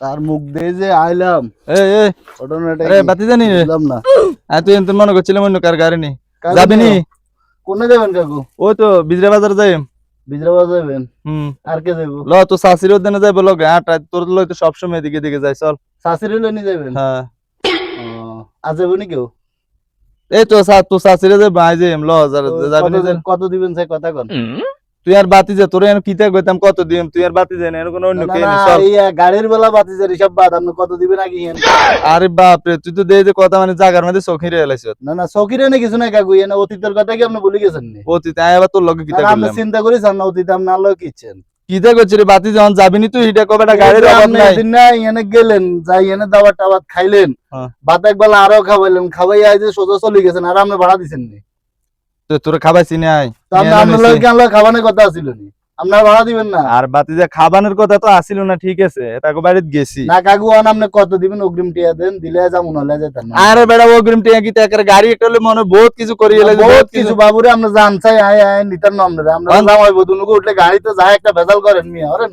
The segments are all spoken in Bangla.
কার মুখ দিয়ে যে আইলাম এই এই ঘটনাটা আরে? বাতি জানি রে। বুঝলাম না। আর তুই মনে করছিলাম অন্য কার গাড়ি নি যাবি নি? কোনে যাবেন কাকু? ওই তো বিজরা বাজার যাই বিজরাবাদ যাবেন হুম। আর কে যাব ল তো শাশির উদ্যানে যাইব লগ আট তোর লই তো সবসময় এদিকে এদিকে যাই চল। শাশুড়ি লইনি যাবেন হ্যাঁ। ও, আজ যাব নি কেউ? এই তো সা তো শাশিরে যাই বাই ল যাবি নি কত- দিবেন স্যার কথা কন? তুই আর বাতি যা তোর কিতা কইতাম? কত দিম তুই আর বাতি না এর কোনো অন্য কে গাড়ির বেলা বাতি জারি সব বাদ আপনি কত দিবেন আগে? আরে বাপ রে তুই তো দে দে কথা মানে জাগার মধ্যে চোখে রে এলাইছ। না না সকিরে না কিছু নাই কাকু এনে অতীতের কথা কি আপনি ভুলে গেছেন নি? তুই তাই আবার তোর লগে কিতা না, আপনি করলাম। চিন্তা করেছেন না অতীতে আপনি আলো কিচ্ছেন কিতা করছিস রে বাতি যখন যাবি নি তুই? হিটা কবে গাড়ির অভাব আপনি নাই। এদিন না এনে গেলেন যাই এনে দাবার টাবাত খাইলেন। হ্যাঁ। ভাত একবেলা আরও খাওয়াইলেন খাওয়াই আই যে সোজা চলে গেছেন আর আপনি ভাড়া দিছেন নি? তো তোর খাবাইছি নাই খাওয়ানোর কথা নি। আপনার ভাড়া দিবেন না। আর বাতি যা খাবানোর কথা তো আসিল না ঠিক আছে তাকে বাড়িতে গেছি। না কাকু আপনি কত দিবেন? অগ্রিম টিয়া দেন দিলে যাব নলে যেতেন আরে বেড়া ও টিয়া কি তাকে গাড়ি একটা হলে মনে বহুত কিছু করি এলে বহুত কিছু বাবুরে আমরা জান চাই আয় আয় নিতার নাম আমরা আমরা আন- জামাই বদুনুকে উঠলে গাড়িতে যায় একটা ভেজাল করেন মিয়া হরেন।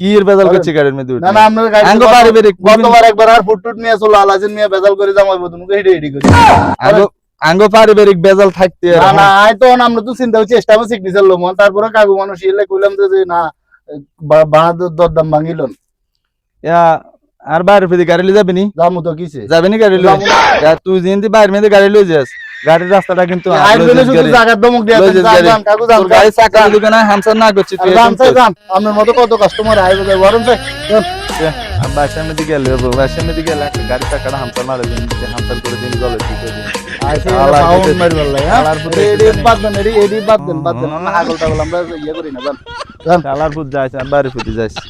কি এর বেজাল করছি গাড়ির মধ্যে না না আপনার গাড়ি আঙ্গ পারিবারিক গতবার একবার আর ফুটটুট নিয়ে চলো আলাজিন মিয়া ভেজাল করে জামাই বদুনুকে হেডে হেডে করে। আঙ্গ পারিবারিক বেজাল থাকতে না না আয় তো আমরা তো চিন্তা করছি চেষ্টা করছি সিগনেচার লোম। তারপরে কাকু মানুষ ইলে কইলাম যে না বা- ভাড়া দরদাম ভাঙিল। ইয়া, আর বাইরে ফেদি গাড়ি লই যাবি নি? যামু তো কিছে যাবি নি গাড়ি লই যামু তুই যেনতি বাইরে মেয়েদের গাড়ি লই যাস গাড়ির রাস্তাটা কিন্তু গাড়ি। চাকা দোকানে হামসার না করছি। আপনার মতো কত কাস্টমার আইবে যায় বরং চাই আমি বাসার মধ্যে গেলে বাসার মধ্যে গেলে একটা গাড়ি টাকাটা হামতাল মারা দিন হামতাল করে দিন ঠিক করে দিন হ্যাঁ বাদ বাদ বাদ। আমরা ইয়ে করি না ফুট যাইছে বাড়ি ফুটে যাইছে